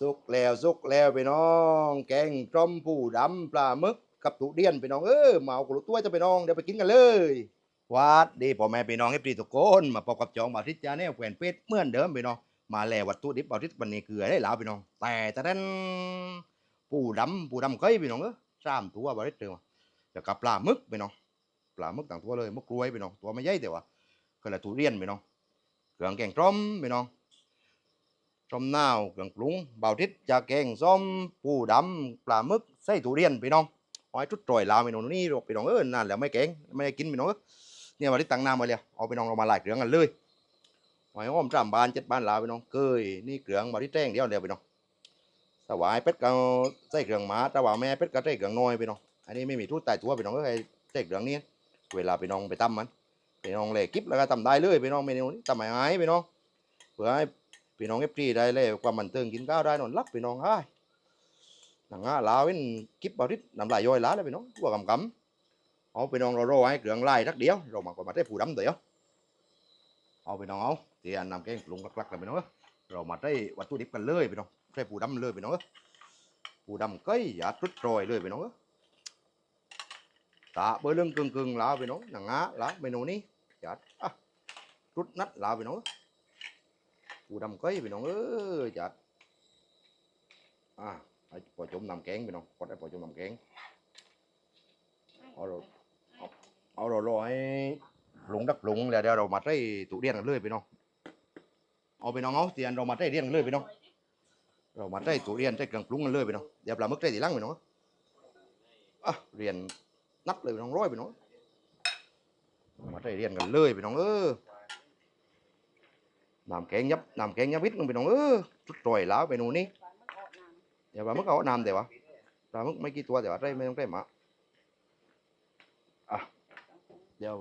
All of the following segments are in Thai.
สุกแล้วสุกแล้วพี่น้อง แกงจอมผู้ดำปลาหมึกกับตุเดียนพี่น้องเออเอากระตัวจะพี่น้องเดี๋ยวไปกินกันเลยวัดดีพ่อแม่พี่น้องเอฟซีทุกคนมาพบกับจองบาทิตจาแนวแขวนเป็ดเหมือนเดิมพี่น้องมาแล้ววัตถุดิบบาทิตวันนี้คืออะไรแล้วพี่น้อง แต่แต่นั้นผู้ดำผู้ดำเคยพี่น้องเออสามตัวบาทิตเจอมาแล้วกับปลาหมึกพี่น้องปลาหมึกต่างตัวเลยมึกกล้วยพี่น้องตัวไม่ใหญ่แต่ว่าก็เลยตุเรียนพี่น้องเครื่องแกงต้มพี่น้อง ส้มนาวเครื่องปรุงเบาทิศจะแกงส้มปูดำปลาหมึกไส้ทุเรียนพี่น้องหอยชุดตรอยลาวพี่น้องนี่พี่น้องเออนานแล้วไม่แกงไม่ได้กินพี่น้องเนี่ยมาที่ตั้งน้ำมาเลยเอาพี่น้องเรามาหลายเครื่องกันเลยหอยอ้อมสามบานเจ็ดบานลาวพี่น้องเกยนี่เครื่องมาที่แจ้งเดียวเดียวพี่น้องสวายเป็ดกับไส้เครื่องหมาต่ว่าแม่เป็ดกับไส้เครื่องน้อยพี่น้องอันนี้ไม่มีทุกตายตัวพี่น้องเอ้ยไส้เครื่องนี้เวลาพี่น้องไปตำมันพี่น้องเลยกิ๊บแล้วก็ตำได้เลยพี่น้องเมนูนี้ตำไม่หายพี่น้องเพื่อให้ พี่น้องเอฟซีได้เลยความบันเทิงกินข้าวได้นอนหลับพี่น้องเอ้หนังอะลาวเป็นกิบบาริดน้ำลายย่อยล้าเลยพี่น้องตัวกำกำเอาพี่น้องเราโรยให้เกลืองไล่ทักเดียวเรามากว่ามาได้ผู้ดำเดียวเอาพี่น้องเอาเตียนนำแกงปรุงกลักๆเลยพี่น้องเรามาได้วัตถุดิบกันเลยพี่น้องใช้ผู้ดำเลยพี่น้องผู้ดำก้ยอย่าตุดโรยเลยพี่น้องตาเบอร์เรื่องกึ่งกึ่งๆลาวพี่น้องหนังอะลาวเมนูนี้อย่าอะตุดนัดลาวพี่น้อง เอ้ยปูดำก้อยพี่น้องเออจัดอ่าไอ้ปล่อยจมนำแกงพี่น้องกดไอ้ปล่อยจมนำแกงเอาเราเอาเอาเรารอให้ปรุงดักปรุงแล้วเดี๋ยวเรามาใส่ตู้เรียนกันเลยพี่น้องเอาพี่น้องเอาเตียนเรามาใส่เรียนกันเลยพี่น้องเรามาใส่ตู้เรียนใส่เครื่องปรุงกันเลยพี่น้องเดี๋ยวปลาหมึกใส่ทีหลังพี่น้องอะเรียนนับเลยพี่น้องร้อยพี่น้องมาใส่เรียนกันเลยพี่น้องเออ น้ำแกงยับน้ำแกงยับวิทย์มึงไปน้องเออชุดรอยแล้วไปนู่นนี่อย่าว่ามึกเอาน้ำแต่ว่าปลามึกไม่กี่ตัวแต่ว่าได้ไม่ต้องได้มาอะเดี๋ยว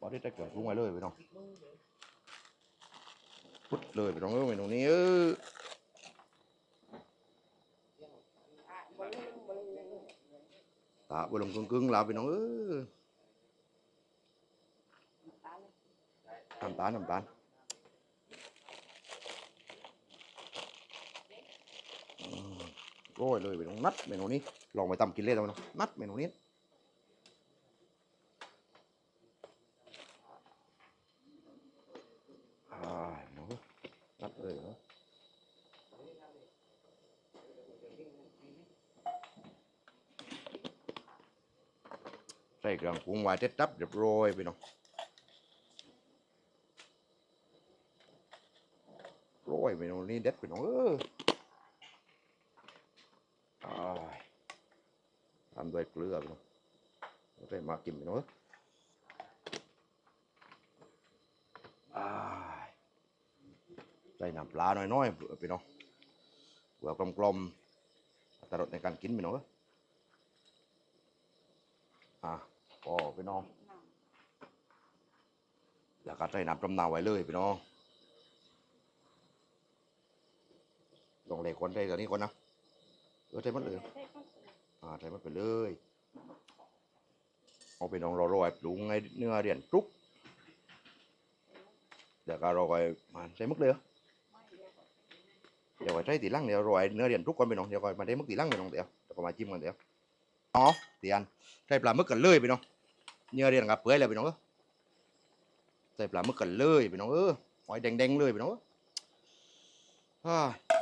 บอกที่จะเกิดลุงไว้เลยไปน้องพุดเลยไปน้องเออไปนู่นนี่เออตาบลงกึ่งๆแล้วไปน้องเออน้ำตาลน้ำตาล ร้อยเลยไปตรงนัดเมนูนี้ลองไปตำกินเล่นแล้วนะนัดเมนูนี้อ่าเนาะนัดเลยเนาะใส่เครื่องปรุงไว้เจ็ดตับเรียบร้อยไปเนาะร้อยเมนูนี้เด็ดไปเนาะเออ ทำด้วยเกลือไปเนาะแล้วได้มากินไปเนาะอ้ายใส่น้ำปลาหน่อยๆเผื่อไปเนาะเผื่อกลมๆอัตรสในการกินไปเนาะอะก็ไปเนาะแล้วก็ใส่น้ำต้มน้ำไว้เลยไปเนาะลองเลยคนได้ตอนนี้คนนะ เออใส่มันเลยอ่าใส่มันไปเลย เอาไปนองรอรอยปรุงไงเนื้อเรียนจุกเดี๋ยวก็รอยมาใส่มึกเลยเดี๋ยวไว้ใส่ตีลังเดี๋ยวรอยเนื้อเรียนจุกก่อนไปน้องเดี๋ยวก่อนมาได้มึกตีลังไปน้องเดี๋ยวเดี๋ยวก็มาจิ้มกันเดี๋ยวอ๋อเตียนใส่ปลาหมึกกันเลยไปน้องเนื้อเรียนกับเปื่อยเลยไปน้องเออใส่ปลาหมึกกันเลยไปน้องเออหอยแดงๆเลยไปน้องเอออ่า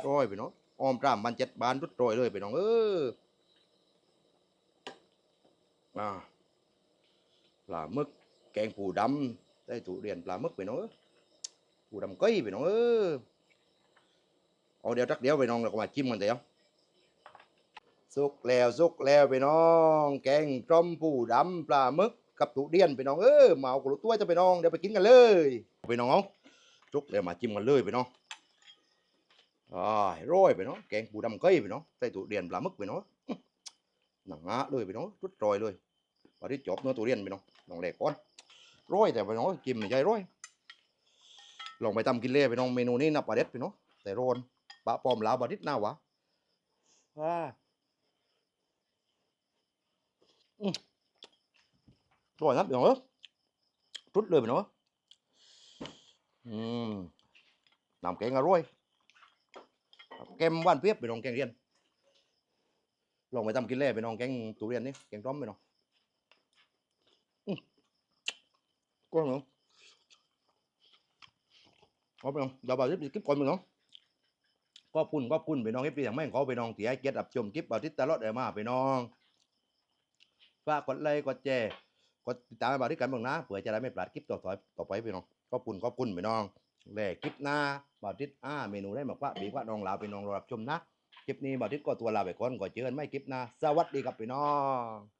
รอยไปน้อง ออมตามบันเจ็ดบานรุดโรยเลยไปน้องเอออ่าปลาหมึกแกงปูดำได้ถูเรียนปลาหมึกไปน้องเออปูดำก้อยไปน้องเออเอาเดี๋ยวจักเดียวไปน้องเราก็มาจิ้มกันเดี๋ยวสุกแล้วสุกแล้วไปน้อง แกงจอมปูดำปลาหมึกกับตุเรียนไปน้องเออมาเอากระตัวจะไปน้องเดี๋ยวไปกินกันเลย ไปน้องเอาสุกแล้วมาจิ้มกันเลยไปน้อง อ่าร้อยไปเนาะแกงปูดำก้อยไปเนาะใส่ตู้เรียนปลาหมึกไปเนาะหนังงะเลยไปเนาะรุดรอยเลยพอที่จบเนื้อตู้เรียนไปเนาะลองแหลกก่อนร้อยแต่ไปเนาะกิมไม่ใช่ร้อยลองไปทำกินเล่ไปเนาะเมนูนี้นับปลาเด็ดไปเนาะแต่โรนปลาปอมลาวปลาดิดหน้าวะว้าอื้อร้อยนับเนาะรุดเลยไปเนาะอืมน้ำแกงอร่อย แกมว่านเปรียบไปน้องแกงเรียน ลองไปทำกินเล่ไปน้องแกงตุเรียนนี่แกงต้มไปน้องอืมก้อนไปน้องเอาไปน้องเดี๋ยวบ่าวจะไปกินก่อนไปน้องก็พุ่นก็พุ่นไปน้องเอฟซีอย่างไม่ขอไปน้องเสียเกียรติอับชมคลิปบ่าวทิศตลอดเลยมาไปน้องฝากกดไลค์กดแชร์กดติดตามบ่าวที่กันบ้างนะเผื่อจะได้ไม่พลาดคลิปต่อๆต่อไปไปน้องก็พุ่นก็พุ่นไปน้องแลคลิปหน้า บ่าวทิดอ่าเมนูได้บอกว่าบีกว่าน้องลาวไปน้องรอรับชมนะคลิปนี้บอติดก็ตัวลาไปก่อนก่อนเจอกันไม่คลิปหนะสวัสดีครับพี่น้อง